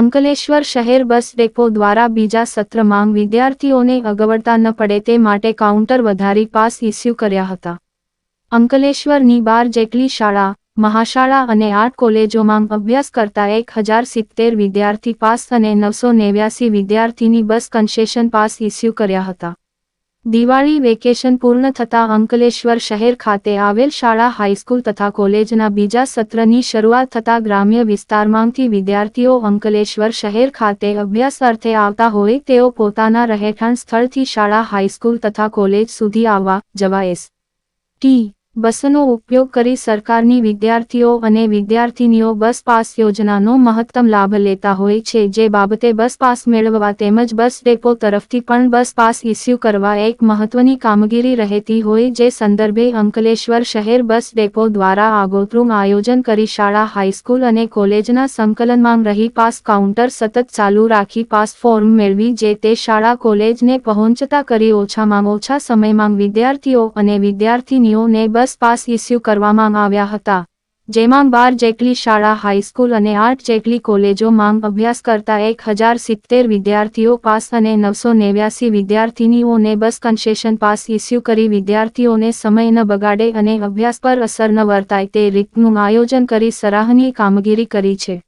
અંકલેશ્વર શહેર bus depot દ્વારા બીજા સત્રમાં વિદ્યાર્થીઓને અગવડતા ન પડે તે માટે કાઉન્ટર વધારી પાસ ઇસ્યુ કર્યા હતા. અંકલેશ્વરની બાર જેટલી શાળા, મહાશાળા અને આર્ટ કોલેજોમાં અભ્યાસ કરતા એક હજાર સિત્તેર વિદ્યાર્થી પાસ અને નવસો નેવ્યાસી વિદ્યાર્થીની બસ કન્સેશન પાસ ઇસ્યુ કર્યા હતા. દિવાળી વેકેશન પૂર્ણ થતાં અંકલેશ્વર શહેર ખાતે આવેલ શાળા હાઈસ્કૂલ તથા કોલેજના બીજા સત્રની શરૂઆત થતાં ગ્રામ્ય વિસ્તારમાંથી વિદ્યાર્થીઓ અંકલેશ્વર શહેર ખાતે અભ્યાસ અર્થે આવતા હોય તેઓ પોતાના રહેઠાણ સ્થળથી શાળા હાઈસ્કૂલ તથા કોલેજ સુધી આવવા જવા એસ. ટી. બસનો ઉપયોગ કરી સરકારની વિદ્યાર્થીઓ અને વિદ્યાર્થીનીઓ બસ પાસ યોજનાનો મહત્તમ લાભ લેતા હોય છે. જે બાબતે બસ પાસ મેળવવા તેમજ બસ ડેપો તરફથી પણ બસ પાસ ઇસ્યુ કરવા એક મહત્વની કામગીરી રહેતી હોય જે સંદર્ભે અંકલેશ્વર શહેર બસ ડેપો દ્વારા આગોતરું આયોજન કરી શાળા, હાઈસ્કૂલ અને કોલેજના સંકલનમાં રહી પાસ કાઉન્ટર સતત ચાલુ રાખી પાસ ફોર્મ મેળવી જે તે શાળા, કોલેજને પહોંચતા કરી ઓછામાં ઓછા સમયમાં વિદ્યાર્થીઓ અને વિદ્યાર્થીનીઓને બસ પાસ ઇસ્યુ કરવામાં આવ્યા હતા, જેમાં બાર જેટલી શાળા, હાઈસ્કૂલ અને આઠ જેટલી કોલેજોમાં અભ્યાસ કરતા એક હજાર સિત્તેર વિદ્યાર્થીઓ પાસ અને નવસો નેવ્યાસી વિદ્યાર્થીનીઓને બસ કન્સેશન પાસ ઇસ્યુ કરી વિદ્યાર્થીઓને સમય ન બગાડે અને અભ્યાસ પર અસર ન વર્તાય તે રીતનું આયોજન કરી સરાહનીય કામગીરી કરી છે.